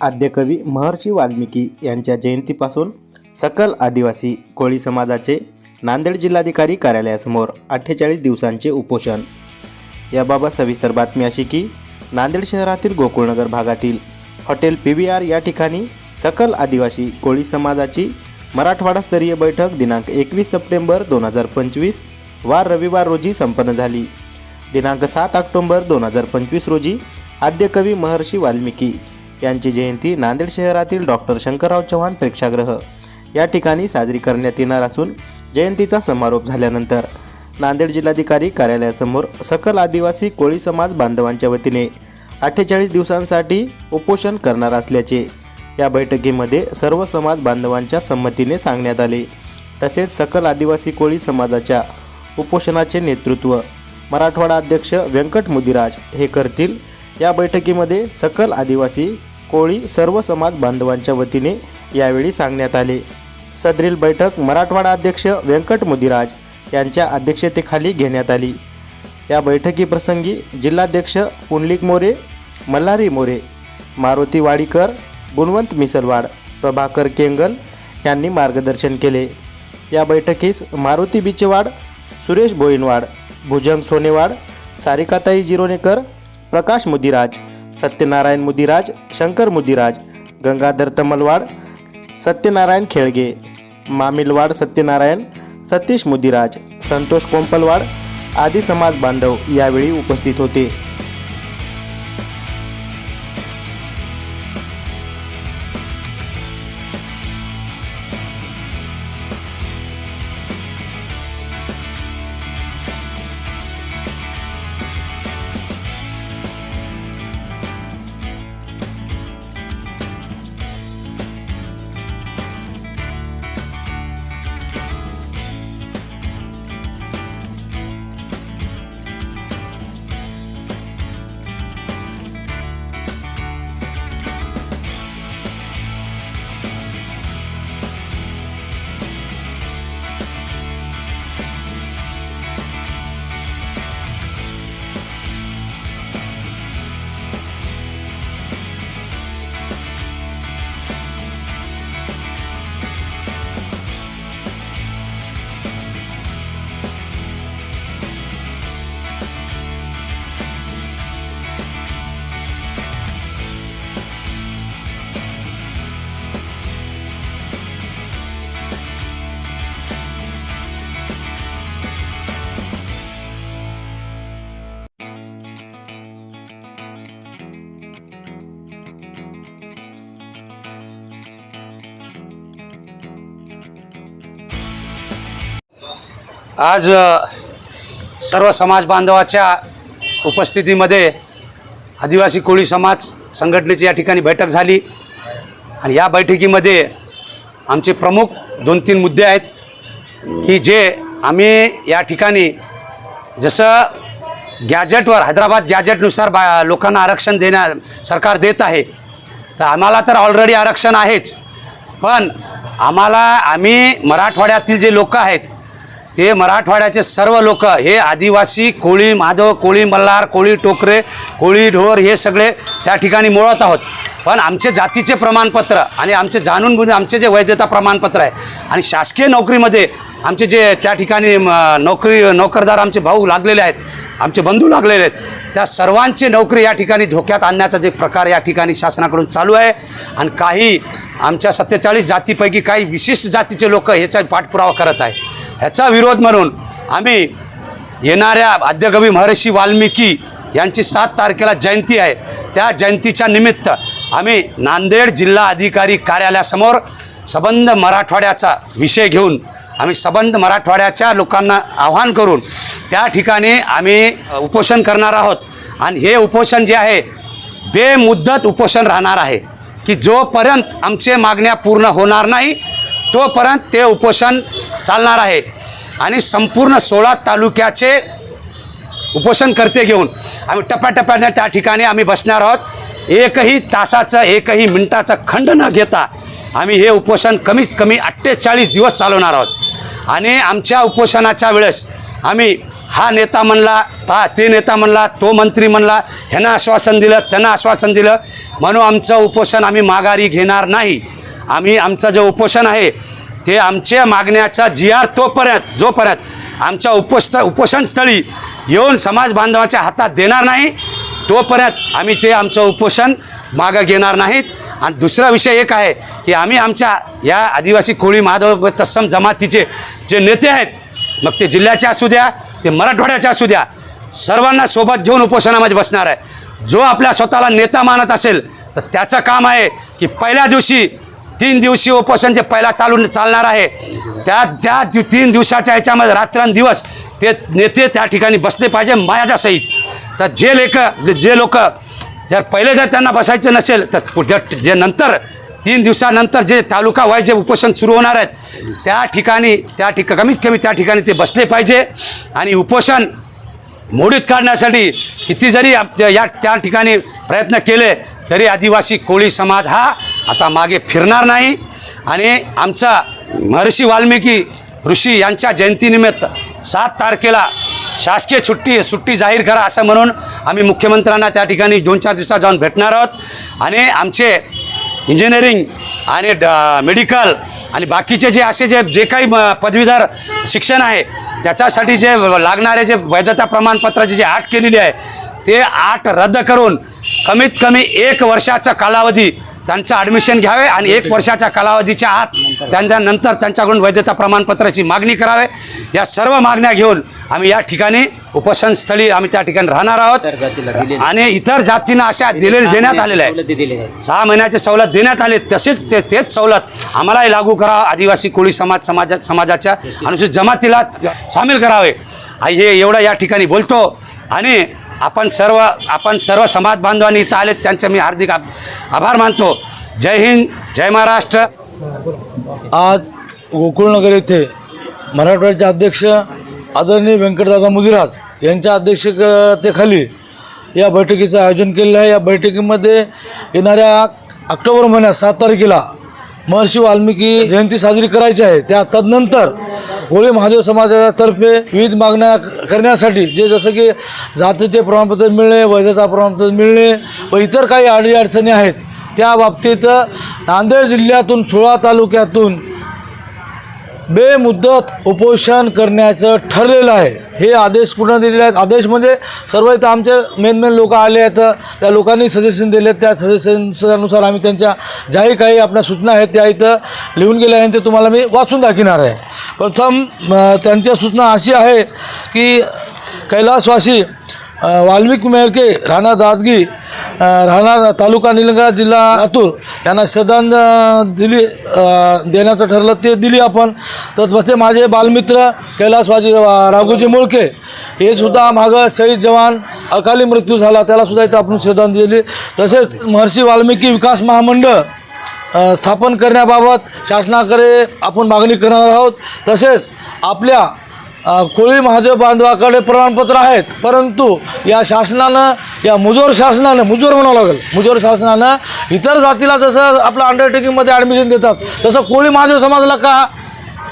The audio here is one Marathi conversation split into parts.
आद्यकवी महर्षी वाल्मिकी यांच्या जयंतीपासून सकल आदिवासी कोळी समाजाचे नांदेड जिल्हाधिकारी कार्यालयासमोर अठ्ठेचाळीस दिवसांचे उपोषण. याबाबत सविस्तर बातमी अशी की नांदेड शहरातील गोकुळनगर भागातील हॉटेल पी व्ही आर या ठिकाणी सकल आदिवासी कोळी समाजाची मराठवाडास्तरीय बैठक दिनांक एकवीस सप्टेंबर दोन हजार पंचवीस वार रविवार रोजी संपन्न झाली. दिनांक सात ऑक्टोंबर दोन हजार पंचवीस रोजी आद्यकवी महर्षी वाल्मिकी यांची जयंती नांदेड शहरातील डॉक्टर शंकरराव चव्हाण प्रेक्षागृह. या ठिकाणी साजरी करण्यात येणार असून जयंतीचा समारोप झाल्यानंतर नांदेड जिल्हाधिकारी कार्यालयासमोर सकल आदिवासी कोळी समाज बांधवांच्या वतीने अठ्ठेचाळीस दिवसांसाठी उपोषण करणार असल्याचे या बैठकीमध्ये सर्व समाज बांधवांच्या संमतीने सांगण्यात आले. तसेच सकल आदिवासी कोळी समाजाच्या उपोषणाचे नेतृत्व मराठवाडा अध्यक्ष व्यंकट मुदिराज हे करतील. या बैठकीमध्ये सकल आदिवासी कोळी सर्व समाज बांधवांच्या वतीने यावेळी सांगण्यात आले. सदरील बैठक मराठवाडा अध्यक्ष व्यंकट मुदिराज यांच्या अध्यक्षतेखाली घेण्यात आली. या बैठकीप्रसंगी जिल्हाध्यक्ष पुंडलिक मोरे मल्हारी मोरे मारुती वाडीकर गुणवंत मिसलवाड प्रभाकर केंगल यांनी मार्गदर्शन केले. या बैठकीस मारुती बिचेवाड सुरेश बोईनवाड भुजंग सोनेवाड सारिकाताई जिरोनेकर प्रकाश मुदिराज सत्यनारायण मुदिराज शंकर मुदिराज गंगाधर तमलवाड सत्यनारायण खेळगे मामिलवाड सत्यनारायण सतीश मुदिराज संतोष कोंपलवाड आदी समाज बांधव यावेळी उपस्थित होते. आज सर्व समाज बांधवाच्या उपस्थितीमध्ये आदिवासी कोळी समाज संघटनेची या ठिकाणी बैठक झाली. आणि या बैठकीमध्ये आमचे प्रमुख दोन तीन मुद्दे आहेत. की जे आम्ही या ठिकाणी जसं गॅजेटवर हैदराबाद गॅजेटनुसार बा लोकांना आरक्षण देण्या सरकार देत आहे. तर आम्हाला तर ऑलरेडी आरक्षण आहेच. पण आम्हाला आम्ही मराठवाड्यातील जे लोक आहेत ते मराठवाड्याचे सर्व लोक हे आदिवासी कोळी माधव कोळी मल्हार कोळी टोकरे कोळी ढोर हे सगळे त्या ठिकाणी मोळत आहोत. पण आमचे जातीचे प्रमाणपत्र आणि आमचे जाणून बुजून आमचे जे वैधता प्रमाणपत्र आहे आणि शासकीय नोकरीमध्ये आमचे जे त्या ठिकाणी नोकरी नोकरदार आमचे भाऊ लागलेले आहेत आमचे बंधू लागलेले आहेत त्या सर्वांची नोकरी या ठिकाणी धोक्यात आणण्याचा जे प्रकार या ठिकाणी शासनाकडून चालू आहे. आणि काही आमच्या सत्तेचाळीस जातीपैकी काही विशिष्ट जातीचे लोक ह्याचा पाठपुरावा करत आहे ह्याचा विरोध म्हणून आम्ही येणाऱ्या आद्यकवी महर्षी वाल्मिकी यांची सात तारखेला जयंती आहे. त्या जयंतीच्या निमित्त आम्ही नांदेड जिल्हा अधिकारी कार्यालयासमोर सबंध मराठवाड्याचा विषय घेऊन आम्ही सबंध मराठवाड्याच्या लोकांना आव्हान करून त्या ठिकाणी आम्ही उपोषण करणार आहोत. आणि हे उपोषण जे आहे बेमुद्दत उपोषण राहणार आहे की जोपर्यंत आमचे मागण्या पूर्ण होणार नाही तोपर्यंत ते उपोषण चालणार आहे. आणि संपूर्ण सोळा तालुक्याचे उपोषण करते घेऊन आम्ही टप्प्याटप्प्याने त्या ठिकाणी आम्ही बसणार आहोत. एकही तासाचं एकही मिनिटाचं खंड न घेता आम्ही हे उपोषण कमीत कमी अठ्ठेचाळीस दिवस चालवणार आहोत. आणि आमच्या उपोषणाच्या वेळेस आम्ही हा नेता म्हणला ता ते नेता म्हणला तो मंत्री म्हणला ह्यानं आश्वासन दिलं त्यांना आश्वासन दिलं. म्हणून आमचं उपोषण आम्ही माघारी घेणार नाही. आम्ही आमचं जे उपोषण आहे ते आमच्या मागण्याचा जी आर तोपर्यंत जोपर्यंत आमच्या उपोष उपोषणस्थळी येऊन समाज बांधवाच्या हातात देणार नाही तोपर्यंत आम्ही ते आमचं उपोषण मागं घेणार नाहीत. आणि दुसरा विषय एक आहे की आम्ही आमच्या या आदिवासी कोळी माधव तत्सम जमातीचे जे नेते आहेत मग ते जिल्ह्याचे असू द्या ते मराठवाड्याचे असू द्या सर्वांना सोबत घेऊन उपोषणामध्ये बसणार आहे. जो आपल्या स्वतःला नेता मानत असेल तर त्याचं काम आहे की पहिल्या दिवशी तीन दिवसीय उपोषण जे पहिला चालून चालणार आहे त्या त्या दि- तीन दिवसाच्या ह्याच्यामध्ये रात्रंदिवस ते नेते त्या ठिकाणी बसले पाहिजे मायाच्या सहित तर जे लेख जे लोक जर पहिले जर त्यांना बसायचं नसेल तर जे नंतर तीन दिवसानंतर जे तालुका वाईज जे उपोषण सुरू होणार आहेत त्या ठिकाणी त्या ठिका कमीत कमी त्या ठिकाणी ते बसले पाहिजे आणि उपोषण मोडीत काढण्यासाठी किती जरी या त्या ठिकाणी प्रयत्न केले तरी आदिवासी कोळी समाज हा आता मागे फिरणार नाही. आणि आमचा महर्षी वाल्मिकी ऋषी यांच्या जयंतीनिमित्त सात तारखेला शासकीय सुट्टी सुट्टी जाहीर करा असं म्हणून आम्ही मुख्यमंत्र्यांना त्या ठिकाणी दोन चार दिवसात जाऊन भेटणार आहोत. आणि आमचे इंजिनिअरिंग आणि ड मेडिकल आणि बाकीचे जे असे जे जे काही म- पदवीधर शिक्षण आहे त्याच्यासाठी जे लागणारे जे वैधता प्रमाणपत्राची जी आट केलेली आहे ते आट रद्द करून कमीत कमी एक वर्षाचा कालावधी त्यांचं ॲडमिशन घ्यावे आणि एक वर्षाच्या कालावधीच्या आत त्यांच्या नंतर त्यांच्याकडून वैधता प्रमाणपत्राची मागणी करावे. या सर्व मागण्या घेऊन आम्ही या ठिकाणी उपोषणस्थळी आम्ही त्या ठिकाणी राहणार आहोत. आणि इतर जातींना अशा दिले देण्यात आलेल्या आहे सहा महिन्याची सवलत देण्यात आली तसेच ते तेच सवलत आम्हालाही लागू करावं आदिवासी कोळी समाज समाजा समाजाच्या अनुसूचित जमातीला सामील करावे. हे एवढं या ठिकाणी बोलतो. आणि आपण सर्व आपण सर्व समाज बांधवांनी इथं आलेत त्यांचे मी हार्दिक आभ- आभार मानतो. जय हिंद जय महाराष्ट्र. आज गोकुळनगर येथे मराठवाड्याचे अध्यक्ष आदरणीय व्यंकटदादा मुदिराज यांच्या अध्यक्षतेखाली या बैठकीचं आयोजन केलेलं आहे. या बैठकीमध्ये येणाऱ्या ऑक्टोबर महिन्यात सात तारखेला महर्षी वाल्मिकी जयंती साजरी करायची आहे. त्या तदनंतर होळी महादेव समाजातर्फे विविध मागण्या करण्यासाठी जे जसं की जातीचे प्रमाणपत्र मिळणे वैधता प्रमाणपत्र मिळणे व इतर काही अडीअडचणी आहेत त्या बाबतीत नांदेड जिल्ह्यातून सोळा तालुक्यातून बेमुदत उपोषण करण्याचं ठरलेलं आहे. हे आदेश पूर्ण दिलेले आहेत. आदेश म्हणजे सर्व इथं आमचे मेन मेन लोक आले आहेत. त्या लोकांनी सजेशन दिले त्या सजेशननुसार आम्ही त्यांच्या ज्याही काही आपल्या सूचना आहेत त्या इथं लिहून गेल्या आहेत ते तुम्हाला मी वाचून दाखवणार आहे. प्रथम त्यांच्या सूचना अशी आहे की कैलासवासी वाल्मिक वाल्मिकी मेळके राणा दादगी राहणार तालुका निलंगा जिल्हा लातूर. यांना श्रद्धांजली दिली देण्याचं ठरलं ते दिली आपण. तर ते माझे बालमित्र कैलास वाजी राघोजी मुळके. हे सुद्धा मागं शहीद जवान अकाली मृत्यू झाला त्यालासुद्धा इथं आपण श्रद्धांजली दिली. तसेच महर्षी वाल्मिकी विकास महामंडळ स्थापन करण्याबाबत शासनाकडे आपण मागणी करणार आहोत. तसेच आपल्या कोळी महादेव बांधवाकडे प्रमाणपत्र आहेत. परंतु या शासनानं या मुजोर शासनानं मुजोर म्हणावं लागेल. मुजोर शासनानं इतर जातीला जसं आपलं अंडरटेकिंगमध्ये ॲडमिशन देतात तसं कोळी महादेव समाजाला का?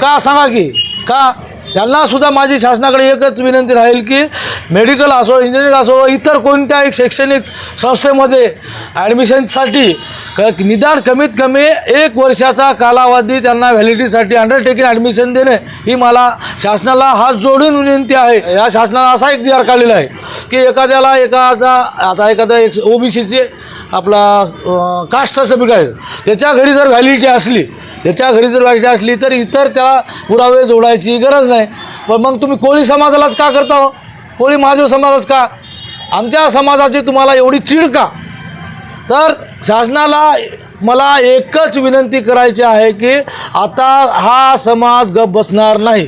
का सांगा की? का? त्यांना सुद्धा माझी शासनाकडे एकच विनंती राहील की मेडिकल असो इंजिनिअरिंग असो इतर इतर एक शैक्षणिक संस्थेमध्ये ॲडमिशनसाठी क निदान कमीत कमी एक वर्षाचा कालावधी त्यांना व्हॅलिडीसाठी अंडरटेकिंग ॲडमिशन देणे ही मला शासनाला हात जोडून विनंती आहे. या शासनाला असा एक जी आर काढलेला आहे की एखाद्याला एखादा आता एखादा एक ओबीसीचे आपला अं, कास्ट आहे त्याच्या घरी जर व्हॅलिडिटी असली त्याच्या घरी जर व्हॅलिडिटी असली तर इतर त्याला पुरावे जोडायची गरज नाही. पण मग तुम्ही कोळी समाजालाच का करता हो? कोळी महादेव समाजाच का? आमच्या समाजाची तुम्हाला एवढी चीड का? तर शासनाला मला एकच विनंती करायची आहे की आता हा समाज गप बसणार नाही.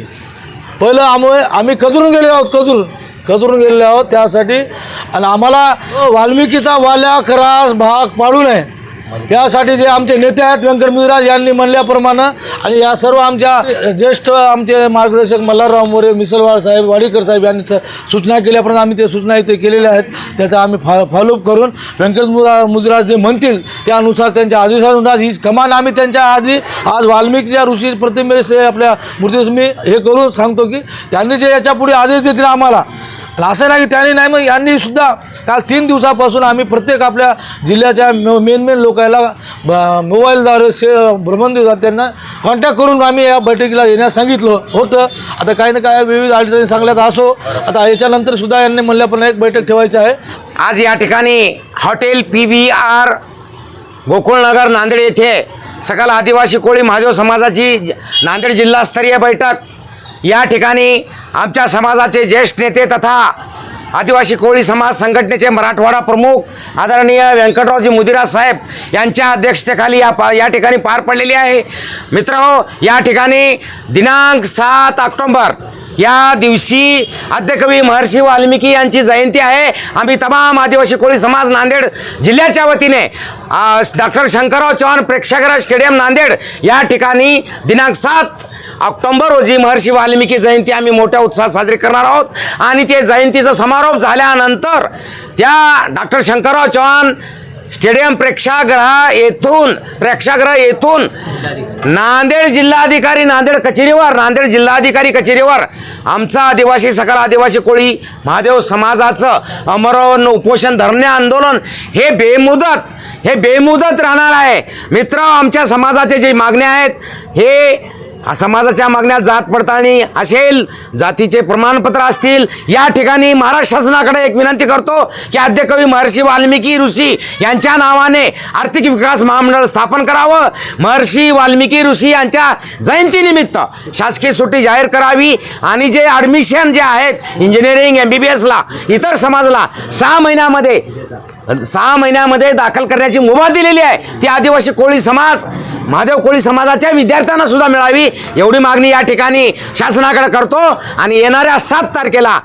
पहिलं आम्ही आम्ही कदरून गेले आहोत कदरून कदरून गेलेलो आहोत त्यासाठी. आणि आम्हाला वाल्मिकीचा वाल्या खरास भाग पाडू नये. यासाठी जे आमचे नेते आहेत व्यंकट मिराज यांनी म्हणल्याप्रमाणे आणि या सर्व आमच्या ज्येष्ठ आमचे मार्गदर्शक मल्हारराव मोरे मिसलवाड साहेब वाडीकर साहेब यांनी सूचना केल्याप्रमाणे आम्ही ते सूचना इथे केलेल्या आहेत. त्याचा आम्ही फॉ फॉलोअप करून व्यंकट मुरा मुद्राज जे म्हणतील त्यानुसार त्यांच्या आदेशानुसार ही कमान आम्ही त्यांच्या आधी आज वाल्मिकीच्या ऋषी प्रतिमेस आपल्या मूर्तीस मी हे करून सांगतो की त्यांनी जे याच्यापुढे आदेश देतील आम्हाला. असं नाही की त्यांनी नाही मग यांनीसुद्धा काल तीन दिवसापासून आम्ही प्रत्येक आपल्या जिल्ह्याच्या मेन मेन लोकांना मोबाईलद्वारे से भ्रमणद्वारे त्यांना कॉन्टॅक्ट करून आम्ही या बैठकीला येण्यास सांगितलं होतं. आता काही ना काय विविध अडचणी सांगल्यात असो आता याच्यानंतर सुद्धा यांनी म्हणल्याप्रमाणे एक बैठक ठेवायची आहे. आज या ठिकाणी hotel P V R Gokulnagar Nanded येथे सकल आदिवासी कोळी महादेव समाजाची ज- नांदेड जिल्हास्तरीय बैठक. या ठिकाणी आमच्या समाजाचे ज्येष्ठ नेते तथा आदिवासी कोळी समाज संघटनेचे मराठवाडा प्रमुख आदरणीय व्यंकटरावजी मुदिरा साहेब यांच्या अध्यक्षतेखाली या पा या ठिकाणी पार पडलेली आहे. मित्र या ठिकाणी दिनांक सात ऑक्टोंबर या दिवशी आद्यकवी महर्षी वाल्मिकी यांची जयंती आहे. आम्ही तमाम आदिवासी कोळी समाज नांदेड जिल्ह्याच्या वतीने डॉक्टर शंकरराव चव्हाण प्रेक्षागृह स्टेडियम नांदेड या ठिकाणी दिनांक सात ऑक्टोंबर रोजी महर्षी वाल्मिकी जयंती आम्ही मोठ्या उत्साहात साजरी करणार आहोत. आणि ते जयंतीचा समारोप झाल्यानंतर त्या डॉक्टर शंकरराव चव्हाण स्टेडियम प्रेक्षागृह येथून प्रेक्षागृह येथून नांदेड जिल्हाधिकारी नांदेड कचेरीवर नांदेड जिल्हाधिकारी कचेरीवर आमचा आदिवासी सकल आदिवासी कोळी महादेव समाजाचं अमरवन उपोषण धरणे आंदोलन हे बेमुदत हे बेमुदत राहणार आहे. मित्र आमच्या समाजाचे जे मागण्या आहेत हे समाजाच्या मागण्या जात पडताळणी असेल जातीचे प्रमाणपत्र असतील या ठिकाणी महाराष्ट्र शासनाकडे एक विनंती करतो की आद्यकवी महर्षी वाल्मिकी ऋषी यांच्या नावाने आर्थिक विकास महामंडळ स्थापन करावं. महर्षी वाल्मिकी ऋषी यांच्या जयंतीनिमित्त शासकीय सुट्टी जाहीर करावी आणि जे ॲडमिशन जे आहेत इंजिनिअरिंग एम बी बी एसला इतर समाजाला सहा महिन्यामध्ये सहा महिन्यामध्ये दाखल करण्याची मुभा दिलेली आहे. ती आदिवासी कोळी समाज महादेव कोळी समाजाच्या विद्यार्थ्यांना सुद्धा मिळावी एवढी मागणी या ठिकाणी शासनाकडे करतो. आणि येणाऱ्या सात तारखेला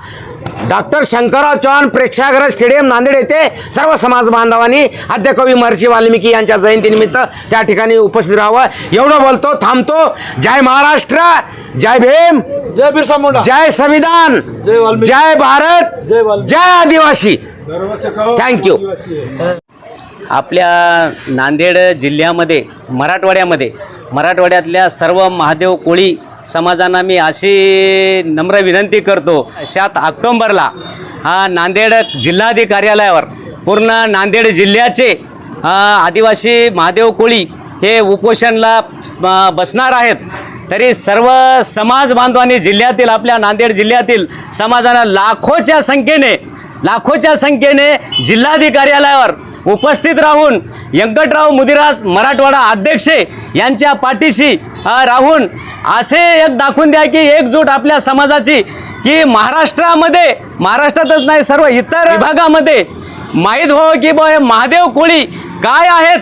डॉक्टर शंकरराव चव्हाण प्रेक्षागृह स्टेडियम नांदेड येथे सर्व समाज बांधवांनी आद्यकवी महर्षी वाल्मिकी यांच्या जयंतीनिमित्त त्या ठिकाणी उपस्थित राहावं. एवढं बोलतो थांबतो. जय महाराष्ट्र जय भीम जय बिरसा मुंडा. जय संविधान जय भारत जय. जय आदिवासी. थँक्यू आपल्या नांदेड जिल्ह्यामध्ये मराठवाड्यामध्ये मराठवाड्यातल्या सर्व महादेव कोळी समाजांना मी अशी नम्र विनंती करतो. सात ऑक्टोंबरला हा नांदेड जिल्हाधिकारी कार्यालयावर पूर्ण नांदेड जिल्ह्याचे आदिवासी महादेव कोळी हे उपोषणला बसणार आहेत. तरी सर्व समाज बांधवांनी जिल्ह्यातील आपल्या नांदेड जिल्ह्यातील समाजाला लाखोच्या संख्येने लाखोच्या संख्येने जिल्हाधिकारी कार्यालयावर उपस्थित राहून व्यंकटराव मुदिराज मराठवाडा अध्यक्ष यांच्या पाठीशी राहून असे एक दाखवून द्या की एकजूट आपल्या समाजाची की महाराष्ट्रामध्ये महाराष्ट्रातच नाही सर्व इतर विभागामध्ये माहीत हो की बा हे महादेव कोळी काय आहेत?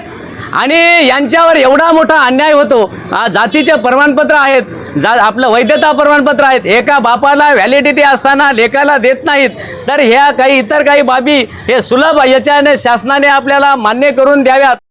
आणि यांच्यावर एवढा मोठा अन्याय होतो. जातीचे प्रमाणपत्र आहेत. जा आपलं वैधता प्रमाणपत्र आहेत. एका बापाला व्हॅलिडिटी असताना लेखाला देत नाहीत. तर ह्या काही इतर काही बाबी हे सुलभ याच्याने शासनाने आपल्याला मान्य करून द्याव्यात.